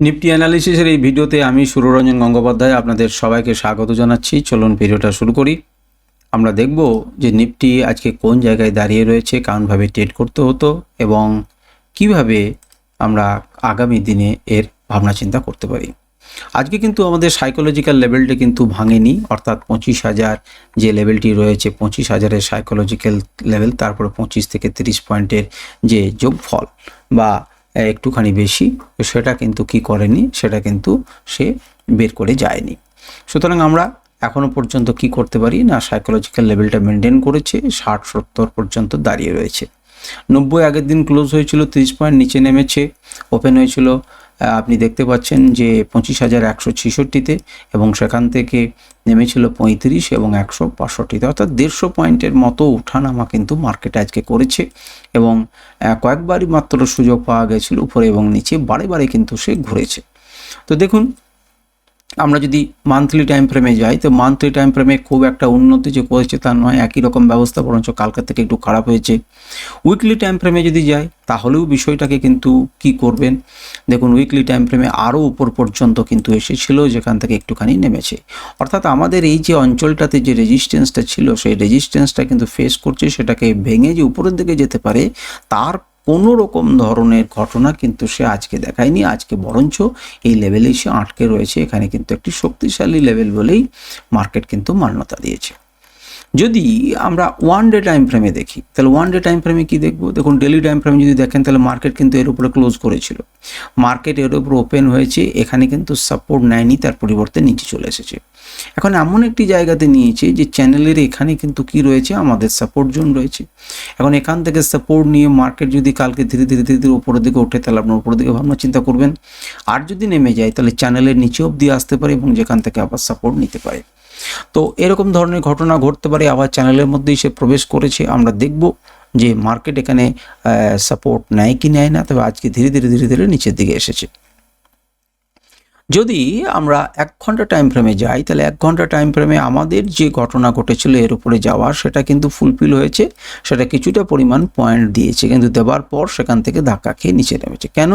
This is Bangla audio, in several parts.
নিফটি অ্যানালিসিসের এই ভিডিওতে আমি সুররঞ্জন গঙ্গোপাধ্যায় আপনাদের সবাইকে স্বাগত জানাচ্ছি। চলুন ভিডিওটা শুরু করি। আমরা দেখব যে নিফটি আজকে কোন জায়গায় দাঁড়িয়ে রয়েছে, কেমনভাবে ট্রেড করতে হতো এবং কীভাবে আমরা আগামী দিনে এর ভাবনা চিন্তা করতে পারি। আজকে কিন্তু আমাদের সাইকোলজিক্যাল লেভেলটি কিন্তু ভাঙেনি, অর্থাৎ পঁচিশ হাজার যে লেভেলটি রয়েছে, পঁচিশ হাজারের সাইকোলজিক্যাল লেভেল তারপরে পঁচিশ থেকে তিরিশ পয়েন্টের যে যোগফল বা একটুখানি বেশি তো সেটা কিন্তু কি করেনি, সেটা কিন্তু সে বের করে যায়নি। সুতরাং আমরা এখনও পর্যন্ত কি করতে পারি না সাইকোলজিক্যাল লেভেলটা মেনটেন করেছে, ষাট সত্তর পর্যন্ত দাঁড়িয়ে রয়েছে। নব্বই আগের দিন ক্লোজ হয়েছিল, তিরিশ পয়েন্ট নিচে নেমেছে ওপেন হয়েছিল আপনি দেখতে পাচ্ছেন যে পঁচিশ হাজার একশো ছেষট্টিতে এবং সেখান থেকে নেমেছিল পঁয়ত্রিশ এবং একশো বাষট্টিতে অর্থাৎ দেড়শো পয়েন্টের মতো উঠানামা কিন্তু মার্কেট আজকে করেছে এবং কয়েকবারই মাত্র সুযোগ পাওয়া গেছিল উপরে এবং নিচে বারে বারে কিন্তু সে ঘুরেছে। তো দেখুন আমরা যদি মান্থলি টাইম ফ্রেমে যাই, তো মান্থলি টাইম ফ্রেমে খুব একটা উন্নতি যে করেছে তা নয়, একই রকম ব্যবস্থা, বরঞ্চ কালকে থেকে একটু খারাপ হয়েছে। উইকলি টাইম ফ্রেমে যদি যাই, তাহলেও বিষয়টাকে কিন্তু কি করবেন? দেখুন উইকলি টাইম ফ্রেমে আরও উপর পর্যন্ত কিন্তু এসেছিল, যেখান থেকে একটুখানি নেমেছে। অর্থাৎ আমাদের এই যে অঞ্চলটাতে যে রেজিস্ট্যান্সটা ছিল, সেই রেজিস্ট্যান্সটা কিন্তু ফেস করছে, সেটাকে ভেঙে যে উপরের দিকে যেতে পারে, তার কোনো রকম ধরনের ঘটনা কিন্তু সে আজকে দেখায়নি, আজকে বরঞ্চ এই লেভেলে সে আটকে রয়েছে। এখানে কিন্তু একটি শক্তিশালী লেভেল বলেই মার্কেট কিন্তু মান্যতা দিয়েছে। যদি আমরা ওয়ান ডে টাইম ফ্রেমে দেখি, তাহলে ওয়ান ডে টাইম ফ্রেমে কি দেখব? দেখুন ডেলি টাইম ফ্রেমে যদি দেখেন, তাহলে মার্কেট কিন্তু এর উপরে ক্লোজ করেছিল। মার্কেট এর উপরে ওপেন হয়েছে, এখানে কিন্তু সাপোর্ট নেয়নি, তার পরিবর্তে নিচে চলে এসেছে। এখন এমন একটি জায়গাতে নিয়েছে যে চ্যানেলের এখানে কিন্তু কি রয়েছে? আমাদের সাপোর্ট জোন রয়েছে। এখন এখান থেকে সাপোর্ট নিয়ে মার্কেট যদি কালকে ধীরে ধীরে ধীরে ধীরে উপরের দিকে ওঠে, তাহলে আপনার উপরের দিকে ভাবনা চিন্তা করবেন। আর যদি নেমে যায়, তাহলে চ্যানেলের নিচে অবধি আসতে পারে এবং যেখান থেকে আবার সাপোর্ট নিতে পারে। তো এরকম ধরনের ঘটনা ঘটতে পারে আবার চ্যানেলের মধ্যেই সে প্রবেশ করেছে। আমরা দেখব যে মার্কেট এখানে সাপোর্ট নেয় কি নেয় না। তবে আজকে ধীরে ধীরে ধীরে ধীরে নিচের দিকে এসেছে। যদি আমরা এক ঘণ্টা টাইম ফ্রেমে যাই, তাহলে এক ঘণ্টা টাইম ফ্রেমে আমাদের যে ঘটনা ঘটেছিল এর উপরে যাওয়ার সেটা কিন্তু ফুলফিল হয়েছে, সেটা কিছুটা পরিমাণ পয়েন্ট দিয়েছে, কিন্তু দেওয়ার পর সেখান থেকে ধাক্কা খেয়ে নিচে নেমেছে। কেন?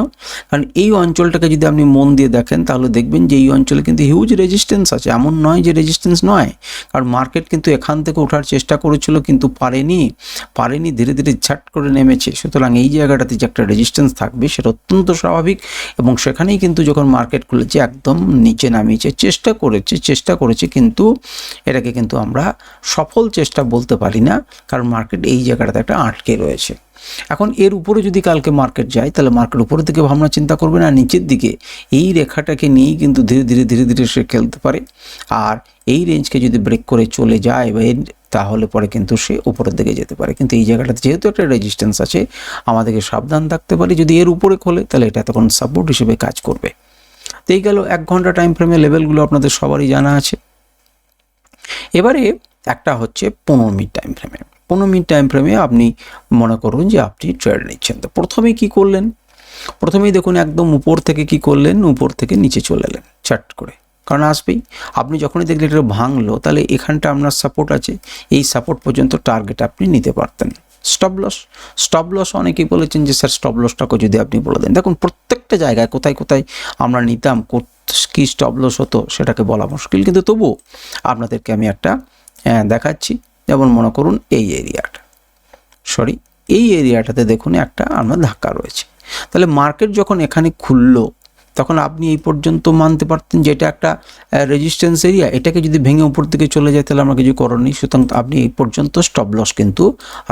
কারণ এই অঞ্চলটাকে যদি আপনি মন দিয়ে দেখেন, তাহলে দেখবেন যে এই অঞ্চলে কিন্তু হিউজ রেজিস্ট্যান্স আছে। এমন নয় যে রেজিস্ট্যান্স নয়, কারণ মার্কেট কিন্তু এখান থেকে ওঠার চেষ্টা করেছিল, কিন্তু পারেনি পারেনি, ধীরে ধীরে ঝাট করে নেমেছে। সুতরাং এই জায়গাটাতে যে একটা রেজিস্ট্যান্স থাকবে, সেটা অত্যন্ত স্বাভাবিক এবং সেখানেই কিন্তু যখন মার্কেট খুলেছে একদম নিচে নামিয়েছে। চেষ্টা করেছে চেষ্টা করেছে কিন্তু এটাকে কিন্তু আমরা সফল চেষ্টা বলতে পারি না, কারণ মার্কেট এই জায়গাটাতে একটা আটকে রয়েছে। এখন এর উপরে যদি কালকে মার্কেট যায়, তাহলে মার্কেট উপরের দিকে ভাবনা চিন্তা করবে না, নিচের দিকে। এই রেখাটাকে নিয়েই কিন্তু ধীরে ধীরে ধীরে ধীরে সে খেলতে পারে। আর এই রেঞ্জকে যদি ব্রেক করে চলে যায় বা তাহলে পরে কিন্তু সে উপরের দিকে যেতে পারে। কিন্তু এই জায়গাটাতে যেহেতু একটা রেজিস্ট্যান্স আছে, আমাদেরকে সাবধান থাকতে পারি। যদি এর উপরে খোলে, তাহলে এটা তখন সাপোর্ট হিসেবে কাজ করবে। তো এই গেল এক ঘণ্টা টাইম ফ্রেমে লেভেলগুলো আপনাদের সবারই জানা আছে। এবারে একটা হচ্ছে পনেরো মিনিট টাইম ফ্রেমে পনেরো মিনিট টাইম ফ্রেমে আপনি মনে করুন যে আপনি ট্রেড নিচ্ছেন। তো প্রথমেই কি করলেন? প্রথমেই দেখুন একদম উপর থেকে কি করলেন? উপর থেকে নিচে চলে এলেন, চাট করে। কারণ আসবেই, আপনি যখনই দেখলেন এটা ভাঙলো, তাহলে এখানটা আপনার সাপোর্ট আছে, এই সাপোর্ট পর্যন্ত টার্গেট আপনি নিতে পারতেন। স্টপ লস স্টপ লস অনেকেই বলেছেন যে, স্যার স্টপ লসটাকে যদি আপনি বলে দেন। দেখুন, প্রত্যেকটা জায়গায় কোথায় কোথায় আমরা নিতাম কি স্টপ লস হতো সেটাকে বলা মুশকিল। কিন্তু তবুও আপনাদেরকে আমি একটা দেখাচ্ছি। যেমন মনে করুন এই এরিয়াটা সরি এই এরিয়াটাতে দেখুন একটা আমরা ধাক্কা রয়েছে। তাহলে মার্কেট যখন এখানে খুললো তখন আপনি এই পর্যন্ত মানতে পারতেন যে এটা একটা রেজিস্ট্যান্স এরিয়া এটাকে যদি ভেঙে উপর থেকে চলে যায়, তাহলে আমরা কিছু নেই। সুতরাং আপনি এই পর্যন্ত স্টপ লস কিন্তু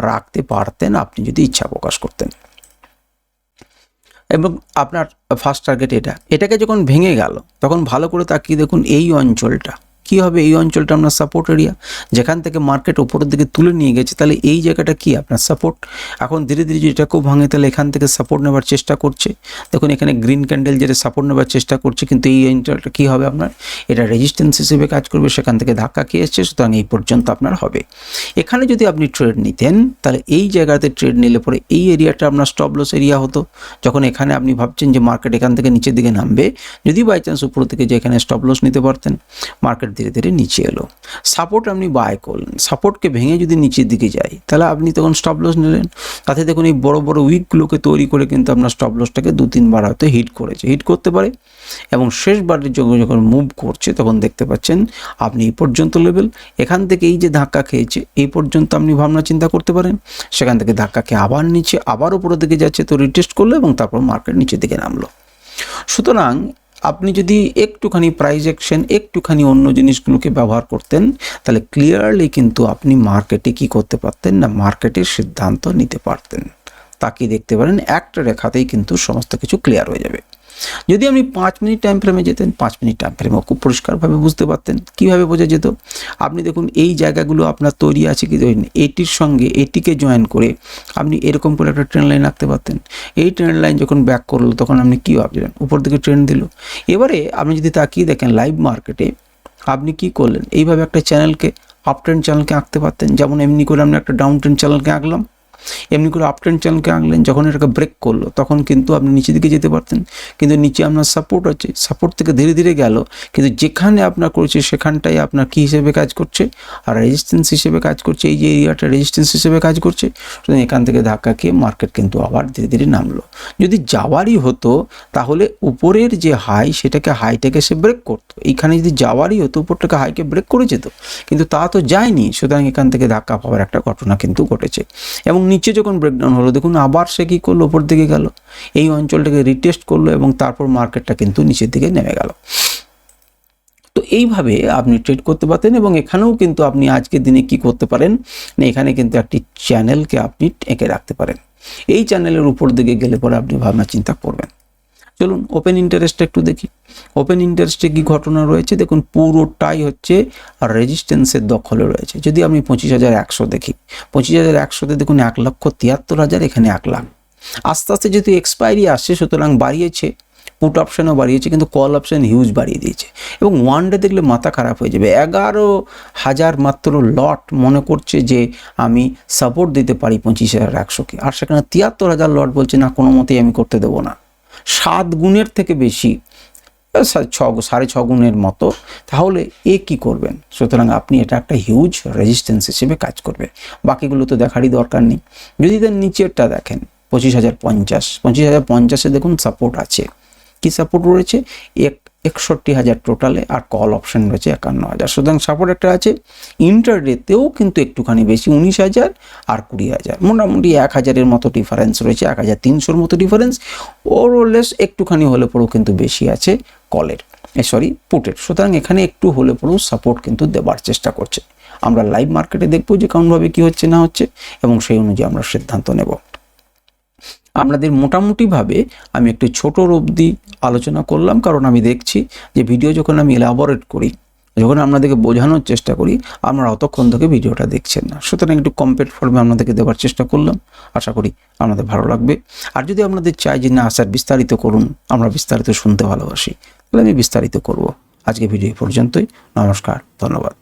রাখতে পারতেন, আপনি যদি ইচ্ছা প্রকাশ করতেন। এবং আপনার ফার্স্ট টার্গেট এটা। এটাকে যখন ভেঙে গেল, তখন ভালো করে তাকিয়ে দেখুন এই অঞ্চলটা। কি হবে এই অঞ্চলটা আপনার সাপোর্ট এরিয়া যেখান থেকে মার্কেট উপরের দিকে তুলে নিয়ে গেছে, তাহলে এই জায়গাটা কি আপনার সাপোর্ট এখন ধীরে ধীরে যদি এটাকেও ভাঙে, তাহলে এখান থেকে সাপোর্ট নেবার চেষ্টা করছে। দেখুন, এখানে গ্রিন ক্যান্ডেল যেটা সাপোর্ট নেবার চেষ্টা করছে, কিন্তু এই অঞ্চলটা কী হবে আপনার? এটা রেজিস্ট্যান্স হিসেবে কাজ করবে, সেখান থেকে ধাক্কা খেয়ে এসছে, সুতরাং এই পর্যন্ত আপনার হবে। এখানে যদি আপনি ট্রেড নিতেন, তাহলে এই জায়গাতে ট্রেড নিলে পরে এই এরিয়াটা আপনার স্টপ লস এরিয়া হতো। যখন এখানে আপনি ভাবছেন যে মার্কেট এখান থেকে নিচের দিকে নামবে, যদি বাই চান্স উপর থেকে যে এখানে স্টপ লস নিতে পারতেন মার্কেট ধীরে ধীরে নিচে এলো। সাপোর্ট আপনি বাই করলেন। সাপোর্টকে ভেঙে যদি নিচের দিকে যায় তাহলে আপনি তখন স্টপ লস নিলেন। তাতে দেখুন এই বড় বড় উইকগুলোকে তৈরি করে কিন্তু আপনার স্টপ লসটাকে দু, তিনবার হয়তো হিট করেছে। হিট করতে পারে এবং শেষবারের যখন যখন মুভ করছে, তখন দেখতে পাচ্ছেন আপনি এই পর্যন্ত লেভেল এখান থেকে এই যে ধাক্কা খেয়েছে, এই পর্যন্ত আপনি ভাবনা চিন্তা করতে পারেন। সেখান থেকে ধাক্কা খেয়ে আবার নিচে, আবার উপরের দিকে যাচ্ছে, তো রিটেস্ট করল এবং তারপর মার্কেট নিচের দিকে নামলো। সুতরাং আপনি যদি একটুখানি প্রাইজেকশন একটুখানি অন্য জিনিসগুলোকে ব্যবহার করতেন, তাহলে ক্লিয়ারলি কিন্তু আপনি মার্কেটে কি করতে পারতেন না মার্কেটের সিদ্ধান্ত নিতে পারতেন। তাকে দেখতে পারেন একটা রেখাতেই কিন্তু সমস্ত কিছু ক্লিয়ার হয়ে যাবে। যদি আপনি পাঁচ মিনিট টাইম ফ্রেমে যেতেন, পাঁচ মিনিট টাইম ফ্রেমে খুব পরিষ্কারভাবে বুঝতে পারতেন কীভাবে বোঝা যেত। আপনি দেখুন, এই জায়গাগুলো আপনার তৈরি আছে কি তৈরি এটির সঙ্গে এটিকে জয়েন করে আপনি এরকম করে একটা ট্রেন লাইন আঁকতে পারতেন। এই ট্রেন লাইন যখন ব্যাক করল, তখন আপনি কী ভাবছিলেন? উপর দিকে ট্রেন দিল। এবারে আপনি যদি তাকিয়ে দেখেন লাইভ মার্কেটে আপনি কি করলেন? এইভাবে একটা চ্যানেলকে আপ ট্রেন চ্যানেলকে আঁকতে পারতেন। যেমন এমনি করে আপনি একটা ডাউন ট্রেন চ্যানেলকে আঁকলাম। এমনি করে আপ ট্রেন চ্যানেলকে আঁকলেন যখন এটাকে ব্রেক করল, তখন কিন্তু আপনি নিচের দিকে যেতে পারতেন। কিন্তু নিচে আপনার সাপোর্ট আছে। সাপোর্ট থেকে ধীরে ধীরে গেল। কিন্তু যেখানে আপনার করেছে, সেখানটাই আপনার কী হিসেবে কাজ করছে? আর রেজিস্ট্যান্স হিসেবে কাজ করছে। এই যে এরিয়াটা রেজিস্ট্যান্স হিসেবে কাজ করছে। সুতরাং এখান থেকে ধাক্কা খেয়ে মার্কেট কিন্তু আবার ধীরে ধীরে নামলো। যদি যাওয়ারই হতো, তাহলে উপরের যে হাই সেটাকে হাইটাকে সে ব্রেক করতো। এইখানে যদি যাওয়ারই হতো, উপরটাকে হাইকে ব্রেক করে যেত। কিন্তু তা তো যায়নি। সুতরাং এখান থেকে ধাক্কা পাওয়ার একটা ঘটনা কিন্তু ঘটেছে। এবং নিচে যখন ব্রেকডাউন হলো, দেখুন আবার সে কী করল ওপর দিকে গেল। এই অঞ্চলটাকে রিটেস্ট করল এবং তারপর মার্কেটটা কিন্তু নিচের দিকে নেমে গেল। তো এইভাবে আপনি ট্রেড করতে পারতেন এবং এখানেও কিন্তু আপনি আজকের দিনে কি করতে পারেন, না এখানে কিন্তু একটি চ্যানেলকে আপনি এঁকে রাখতে পারেন। এই চ্যানেলের উপর দিকে গেলে পরে আপনি ভাবনা চিন্তা করবেন। চলুন ওপেন ইন্টারেস্ট একটু দেখি। ওপেন ইন্টারেস্টে কি ঘটনা রয়েছে? দেখুন, পুরোটাই হচ্ছে আর রেজিস্ট্যান্সের দখলে রয়েছে। যদি আমি পঁচিশ হাজার একশো দেখি, পঁচিশ হাজার একশোতে দেখুন এক লক্ষ তিয়াত্তর হাজার, এখানে এক লাখ। আস্তে আস্তে যেহেতু এক্সপায়ারি আসছে, সুতরাং বাড়িয়েছে পুট অপশানও বাড়িয়েছে, কিন্তু কল অপশান হিউজ বাড়িয়ে দিয়েছে। এবং ওয়ান ডে দেখলে মাথা খারাপ হয়ে যাবে। এগারো হাজার মাত্র লট মনে করছে যে আমি সাপোর্ট দিতে পারি পঁচিশ হাজার একশোকে। আর সেখানে তিয়াত্তর হাজার লট বলছে, না, কোনো মতেই আমি করতে দেবো না। সাত গুণের থেকে বেশি ছ সাড়ে ছ গুণের মতো, তাহলে এ কি করবেন? সুতরাং আপনি এটা একটা হিউজ রেজিস্ট্যান্স হিসেবে কাজ করবে। বাকিগুলো তো দেখারই দরকার নেই। যদি তার নিচেরটা দেখেন, পঁচিশ হাজার পঞ্চাশ, পঁচিশ হাজার পঞ্চাশে দেখুন সাপোর্ট আছে। কি সাপোর্ট রয়েছে? এক একষট্টি হাজার টোটালে আর কল অপশন রয়েছে একান্ন হাজার। সুতরাং সাপোর্ট একটা আছে ইন্টার ইন্টারডেতেও কিন্তু একটুখানি বেশি, উনিশ হাজার আর কুড়ি হাজার। মোটামুটি এক হাজারের মতো ডিফারেন্স রয়েছে, এক হাজার তিনশোর মতো ডিফারেন্স ওরলেস একটুখানি হলে পরেও কিন্তু বেশি আছে কলের সরি পুটের সুতরাং এখানে একটু হলে পরেও সাপোর্ট কিন্তু দেবার চেষ্টা করছে। আমরা লাইভ মার্কেটে দেখব যে কেমনভাবে কী হচ্ছে না হচ্ছে, এবং সেই অনুযায়ী আমরা সিদ্ধান্ত নেব। আপনাদের মোটামুটিভাবে আমি একটু ছোটোর অবধি আলোচনা করলাম, কারণ আমি দেখছি যে ভিডিও যখন আমি এলাবোরেট করি, যখন আপনাদেরকে বোঝানোর চেষ্টা করি, আপনারা অতক্ষণ থেকে ভিডিওটা দেখছেন না। সুতরাং একটু কম্পেট ফর্মে আপনাদেরকে দেওয়ার চেষ্টা করলাম। আশা করি আপনাদের ভালো লাগবে। আর যদি আপনাদের চাই যে না, স্যার, বিস্তারিত করুন, আমরা বিস্তারিত শুনতে ভালোবাসি, তাহলে আমি বিস্তারিত করব। আজকে ভিডিও পর্যন্তই। নমস্কার, ধন্যবাদ।